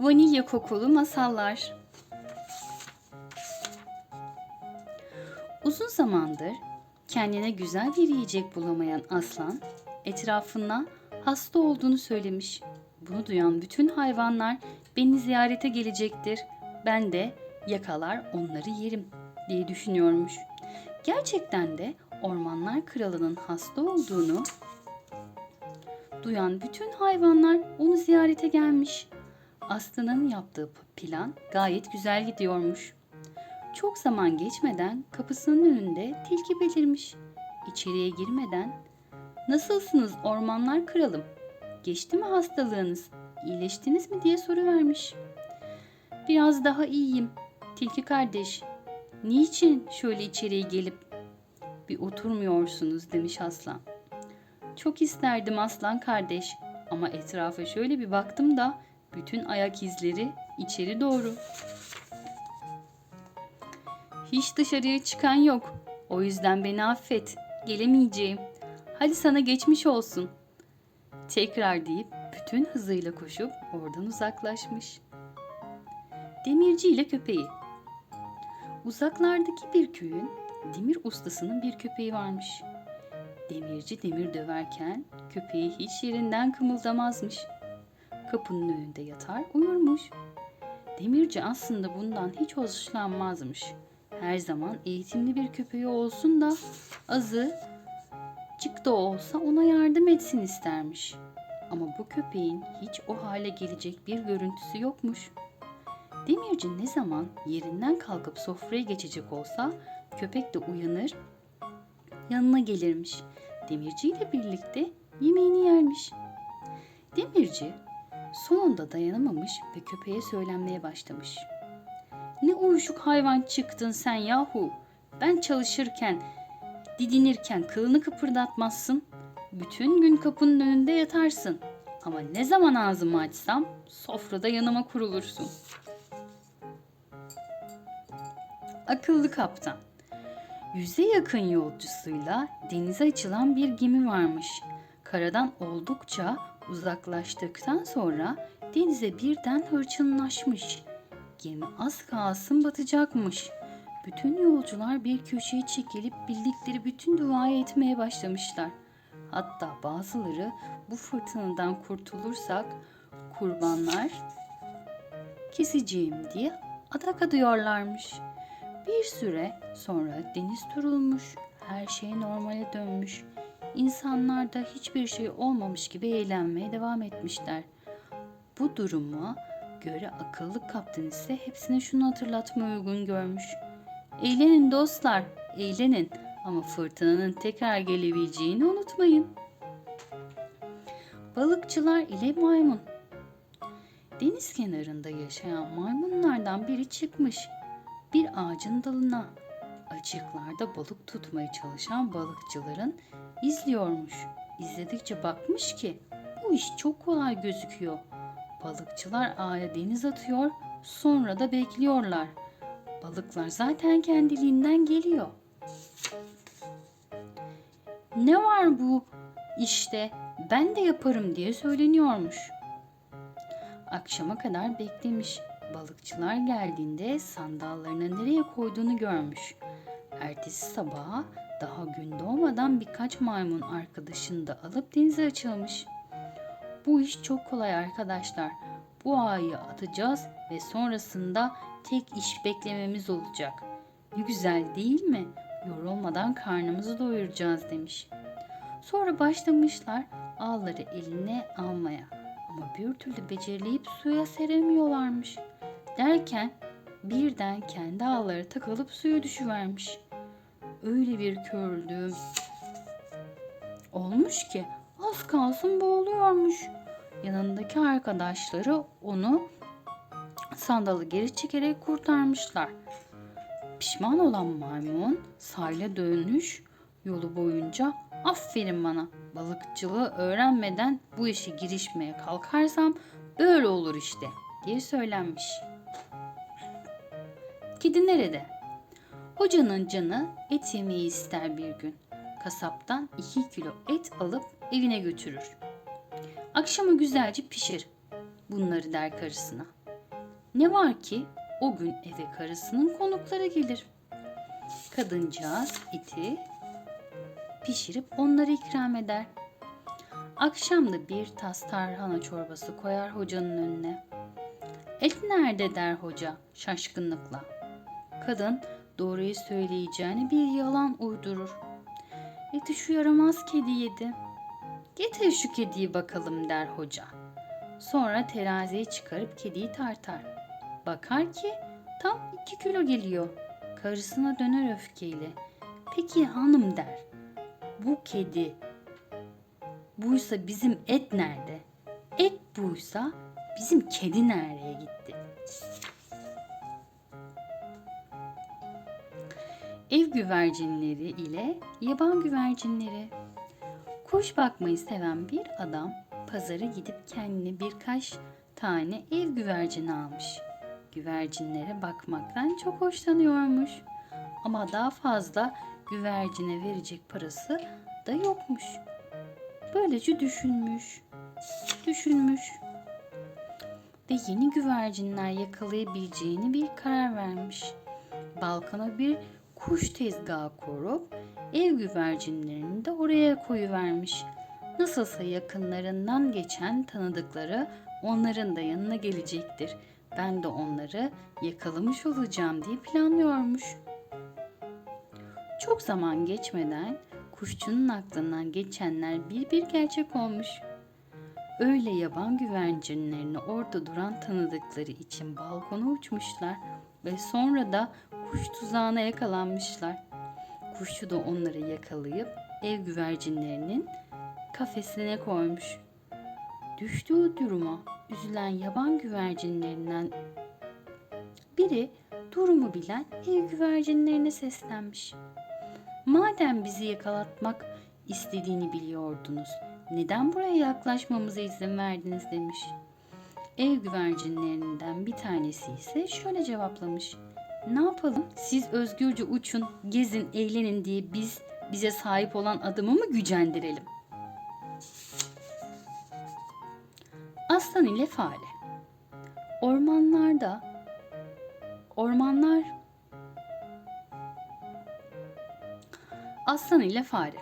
Vanilya kokulu masallar. Uzun zamandır kendine güzel bir yiyecek bulamayan aslan etrafına hasta olduğunu söylemiş. Bunu duyan bütün hayvanlar beni ziyarete gelecektir. Ben de yakalar onları yerim diye düşünüyormuş. Gerçekten de ormanlar kralının hasta olduğunu duyan bütün hayvanlar onu ziyarete gelmiş. Aslı'nın yaptığı plan gayet güzel gidiyormuş. Çok zaman geçmeden kapısının önünde tilki belirmiş. İçeriye girmeden "Nasılsınız ormanlar kralım? Geçti mi hastalığınız? İyileştiniz mi?" diye soru vermiş. "Biraz daha iyiyim. Tilki kardeş. Niçin şöyle içeriye gelip bir oturmuyorsunuz?" demiş aslan. Çok isterdim aslan kardeş ama etrafa şöyle bir baktım da bütün ayak izleri içeri doğru. Hiç dışarıya çıkan yok. O yüzden beni affet. Gelemeyeceğim. Hadi sana geçmiş olsun. Tekrar deyip bütün hızıyla koşup oradan uzaklaşmış. Demirci ile köpeği. Uzaklardaki bir köyün demir ustasının bir köpeği varmış. Demirci demir döverken köpeği hiç yerinden kımıldamazmış. Kapının önünde yatar uyurmuş. Demirci aslında bundan hiç hoşlanmazmış. Her zaman eğitimli bir köpeği olsun da azı cık da olsa ona yardım etsin istermiş. Ama bu köpeğin hiç o hale gelecek bir görüntüsü yokmuş. Demirci ne zaman yerinden kalkıp sofraya geçecek olsa köpek de uyanır, yanına gelirmiş. Demirci ile birlikte yemeğini yermiş. Demirci sonunda dayanamamış ve köpeğe söylenmeye başlamış. Ne uyuşuk hayvan çıktın sen yahu. Ben çalışırken, didinirken kılını kıpırdatmazsın. Bütün gün kapının önünde yatarsın. Ama ne zaman ağzımı açsam sofrada yanıma kurulursun. Akıllı kaptan. Yüze yakın yolcusuyla denize açılan bir gemi varmış. Karadan oldukça uzaklaştıktan sonra denize birden hırçınlaşmış. Gemi az kalsın batacakmış. Bütün yolcular bir köşeye çekilip bildikleri bütün duayı etmeye başlamışlar. Hatta bazıları bu fırtınadan kurtulursak kurbanlar keseceğim diye adak adıyorlarmış. Bir süre sonra deniz durulmuş, her şey normale dönmüş. İnsanlar da hiçbir şey olmamış gibi eğlenmeye devam etmişler. Bu duruma göre akıllı kaptan ise hepsine şunu hatırlatmayı uygun görmüş. Eğlenin dostlar, eğlenin ama fırtınanın tekrar gelebileceğini unutmayın. Balıkçılar ile maymun Deniz kenarında yaşayan maymunlardan biri çıkmış bir ağacın dalına. Açıklarda balık tutmaya çalışan balıkçıların izliyormuş. İzledikçe bakmış ki bu iş çok kolay gözüküyor. Balıkçılar ağa deniz atıyor, sonra da bekliyorlar. Balıklar zaten kendiliğinden geliyor. Ne var bu işte ben de yaparım diye söyleniyormuş. Akşama kadar beklemiş. Balıkçılar geldiğinde sandallarını nereye koyduğunu görmüş. Ertesi sabaha daha gün doğmadan birkaç maymun arkadaşını da alıp denize açılmış. Bu iş çok kolay arkadaşlar. Bu ağayı atacağız ve sonrasında tek iş beklememiz olacak. Ne güzel değil mi? Yorulmadan karnımızı doyuracağız demiş. Sonra başlamışlar ağları eline almaya ama bir türlü becerileyip suya seremiyorlarmış. Derken birden kendi ağları takılıp suya düşüvermiş. Öyle bir körlüğüm olmuş ki az kalsın boğuluyormuş. Yanındaki arkadaşları onu sandalı geri çekerek kurtarmışlar. Pişman olan maymun sahile dönüş yolu boyunca aferin bana balıkçılığı öğrenmeden bu işe girişmeye kalkarsam böyle olur işte diye söylenmiş. Kedi nerede? Hocanın canı et yemeyi ister bir gün. Kasaptan iki kilo et alıp evine götürür. Akşama güzelce pişir. Bunları der karısına. Ne var ki o gün eve karısının konukları gelir. Kadıncağız iti pişirip onlara ikram eder. Akşam da bir tas tarhana çorbası koyar hocanın önüne. Et nerede der hoca şaşkınlıkla. Kadın doğruyu söyleyeceğini bir yalan uydurur. Eti şu yaramaz kedi yedi. Getir şu kediyi bakalım der hoca. Sonra teraziye çıkarıp kediyi tartar. Bakar ki tam iki kilo geliyor. Karısına döner öfkeyle. Peki hanım der. Bu kedi buysa bizim et nerede? Et buysa bizim kedi nereye gitti? Ev güvercinleri ile yaban güvercinleri. Kuş bakmayı seven bir adam pazara gidip kendine birkaç tane ev güvercini almış. Güvercinlere bakmaktan çok hoşlanıyormuş. Ama daha fazla güvercine verecek parası da yokmuş. Böylece düşünmüş, düşünmüş ve yeni güvercinler yakalayabileceğini bir karar vermiş. Balkona bir kuş tezgahı kurup ev güvercinlerini de oraya koyuvermiş. Nasılsa yakınlarından geçen tanıdıkları onların da yanına gelecektir. Ben de onları yakalamış olacağım diye planlıyormuş. Çok zaman geçmeden kuşçunun aklından geçenler bir bir gerçek olmuş. Öyle yaban güvercinlerini orada duran tanıdıkları için balkona uçmuşlar ve sonra da kuş tuzağına yakalanmışlar. Kuşçu da onları yakalayıp ev güvercinlerinin kafesine koymuş. Düştüğü duruma üzülen yaban güvercinlerinden biri durumu bilen ev güvercinlerine seslenmiş. Madem bizi yakalatmak istediğini biliyordunuz, neden buraya yaklaşmamıza izin verdiniz demiş. Ev güvercinlerinden bir tanesi ise şöyle cevaplamış. Ne yapalım? Siz özgürce uçun, gezin, eğlenin diye biz bize sahip olan adamı mı gücendirelim? Aslan ile fare. Ormanlarda ormanlar Aslan ile fare.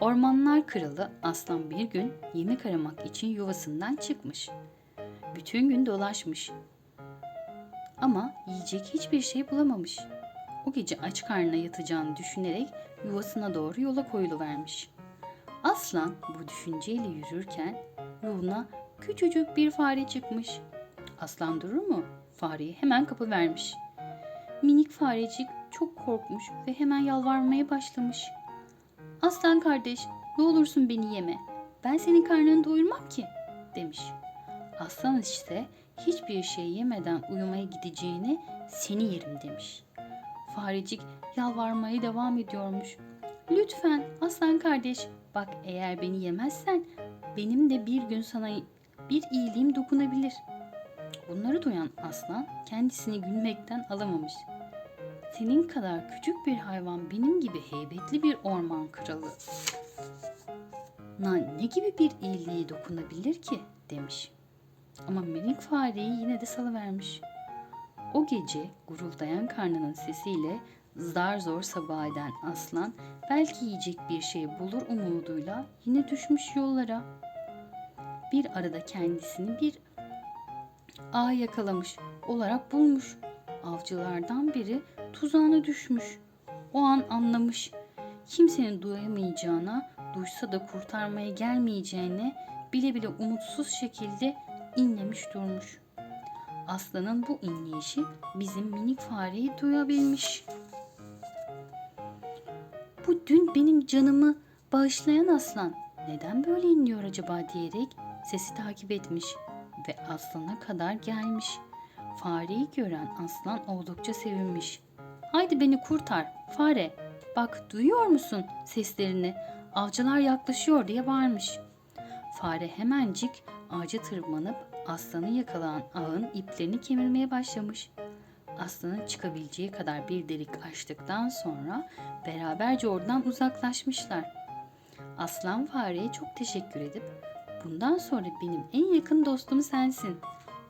Ormanlar kralı aslan bir gün yemek aramak için yuvasından çıkmış. Bütün gün dolaşmış. Ama yiyecek hiçbir şey bulamamış. O gece aç karnına yatacağını düşünerek yuvasına doğru yola koyuluvermiş. Aslan bu düşünceyle yürürken yoluna küçücük bir fare çıkmış. Aslan durur mu? Fareyi hemen kapı vermiş. Minik farecik çok korkmuş ve hemen yalvarmaya başlamış. Aslan kardeş, ne olursun beni yeme. Ben senin karnını doyurmam ki, demiş. Aslan ise hiçbir şey yemeden uyumaya gideceğine seni yerim demiş. Farecik yalvarmaya devam ediyormuş. Lütfen aslan kardeş, bak eğer beni yemezsen benim de bir gün sana bir iyiliğim dokunabilir. Bunları duyan aslan kendisini gülmekten alamamış. Senin kadar küçük bir hayvan benim gibi heybetli bir orman kralı. Na ne gibi bir iyiliği dokunabilir ki demiş. Ama minik fareyi yine de salıvermiş. O gece guruldayan karnının sesiyle zar zor sabah eden aslan belki yiyecek bir şey bulur umuduyla yine düşmüş yollara. Bir arada kendisini bir ağ yakalamış olarak bulmuş. Avcılardan biri tuzağına düşmüş. O an anlamış. Kimsenin duyamayacağına, duysa da kurtarmaya gelmeyeceğine bile bile umutsuz şekilde inlemiş durmuş. Aslanın bu inleyişi bizim minik fareyi duyabilmiş. Bu dün benim canımı bağışlayan aslan neden böyle inliyor acaba diyerek sesi takip etmiş ve aslana kadar gelmiş. Fareyi gören aslan oldukça sevinmiş. Haydi beni kurtar fare. Bak duyuyor musun seslerini? Avcılar yaklaşıyor diye bağırmış. Fare hemencik ağaca tırmanıp aslanı yakalayan ağın iplerini kemirmeye başlamış. Aslanın çıkabileceği kadar bir delik açtıktan sonra beraberce oradan uzaklaşmışlar. Aslan fareye çok teşekkür edip bundan sonra benim en yakın dostum sensin.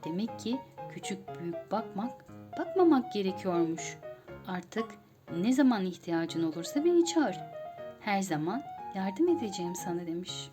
Demek ki Küçük büyük bakmak, bakmamak gerekiyormuş. Artık ne zaman ihtiyacın olursa beni çağır. Her zaman yardım edeceğim sana demiş.